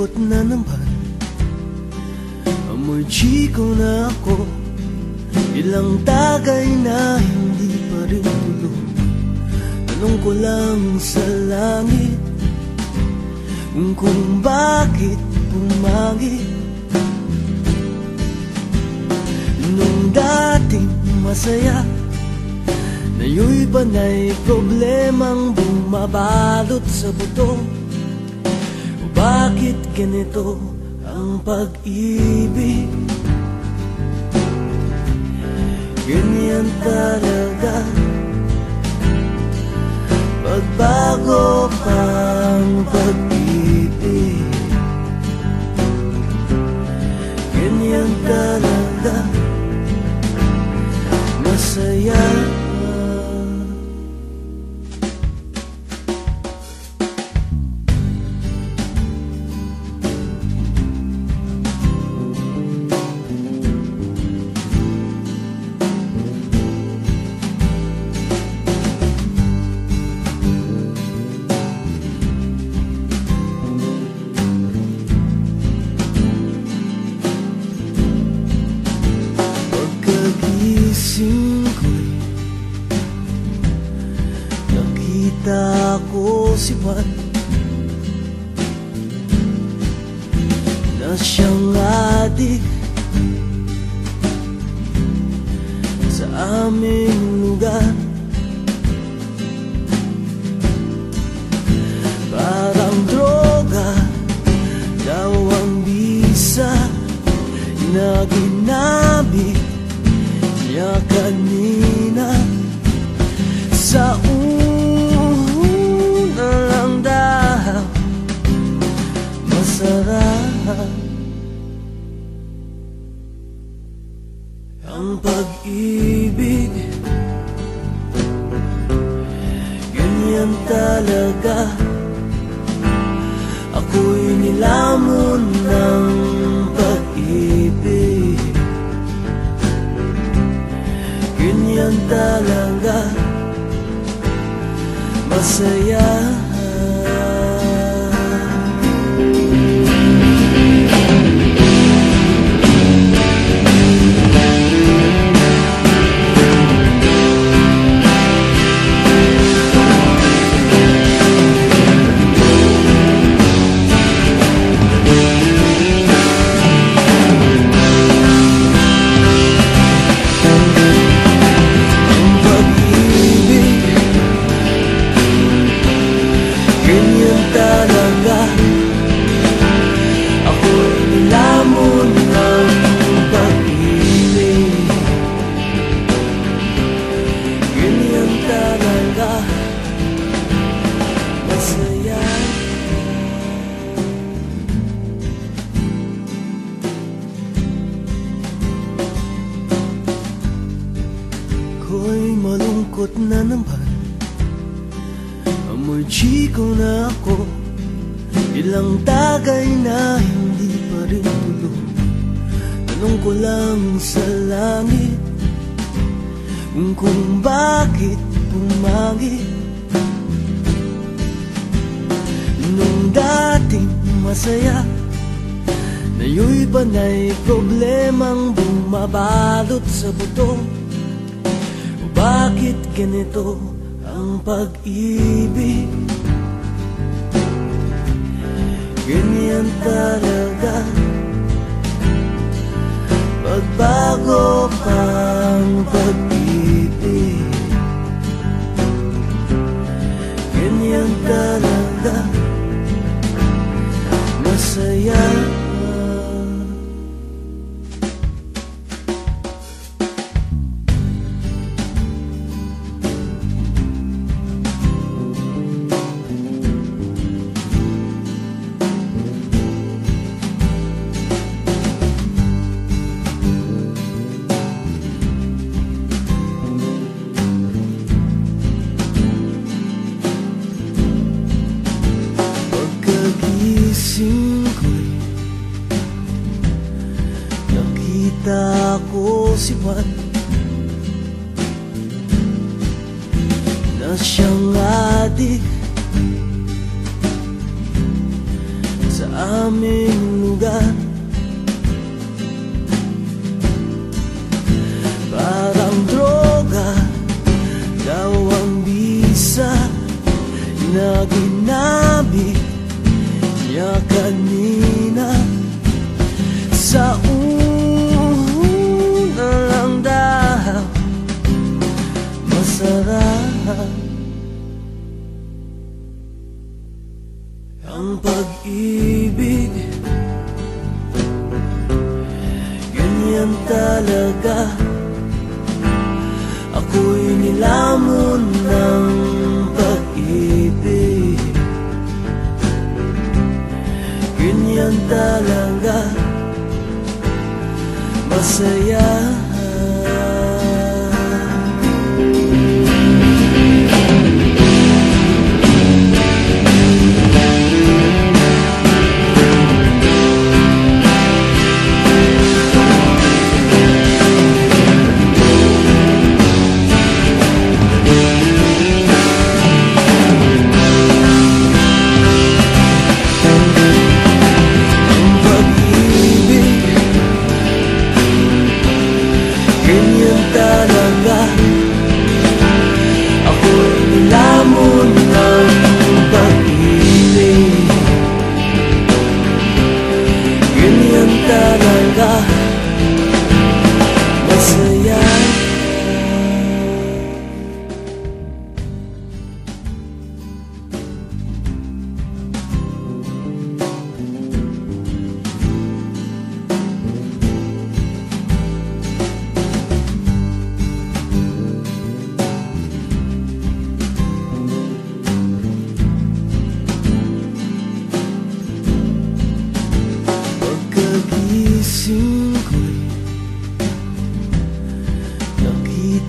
malungkot na naman. Amoy chiko na ako. Ilang tagay na hindi pa rin tulo Tanong ko lang sa langit Kung bakit pumangit Nung dating masaya Ngayon'y panay problemang bumabalot sa buto? O bakit ganito ang pag-ibig? Ganyan talaga. Pagbago pang pag-ibig. Ganyan talaga Juan Na siyang adik Sa aming lugar. Parang droga Daw ang bisa Na ginamit niya kanina. Sa una pag-ibig. Ganyan talaga. Ako'y nilamon ng pag-ibig. Ganyan talaga. Masaya malungkot na naman. Amoy chiko na ako. Ilang tagay na hindi pa rin tulo Tanong ko lang sa langit Kung bakit pumangit Nung dating masaya Ngayon'y panay problemang bumabalot sa buto o bakit ganito ang pag-ibig? Ganyan talaga Pagbago pang pag-ibig kita ko si Juan. Na siyang adik. Sa aming lugar. Ang pag-ibig Ganyan talaga. Ako'y nilamon ng pag-ibig. Ganyan talaga. Masaya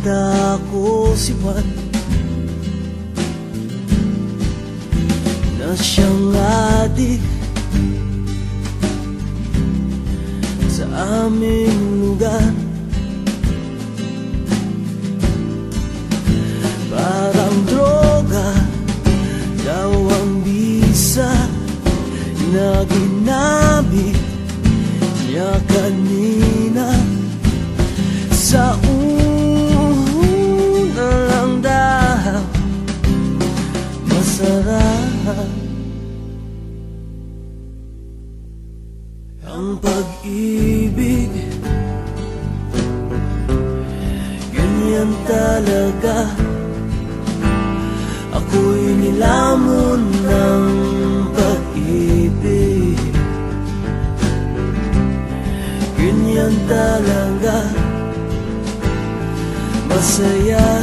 nakita ko si Juan. Na siyang adik Sa aming lugar. Ang pag-ibig Ganyan talaga. Ako'y nilamon ng pag-ibig. Ganyan talaga. Masaya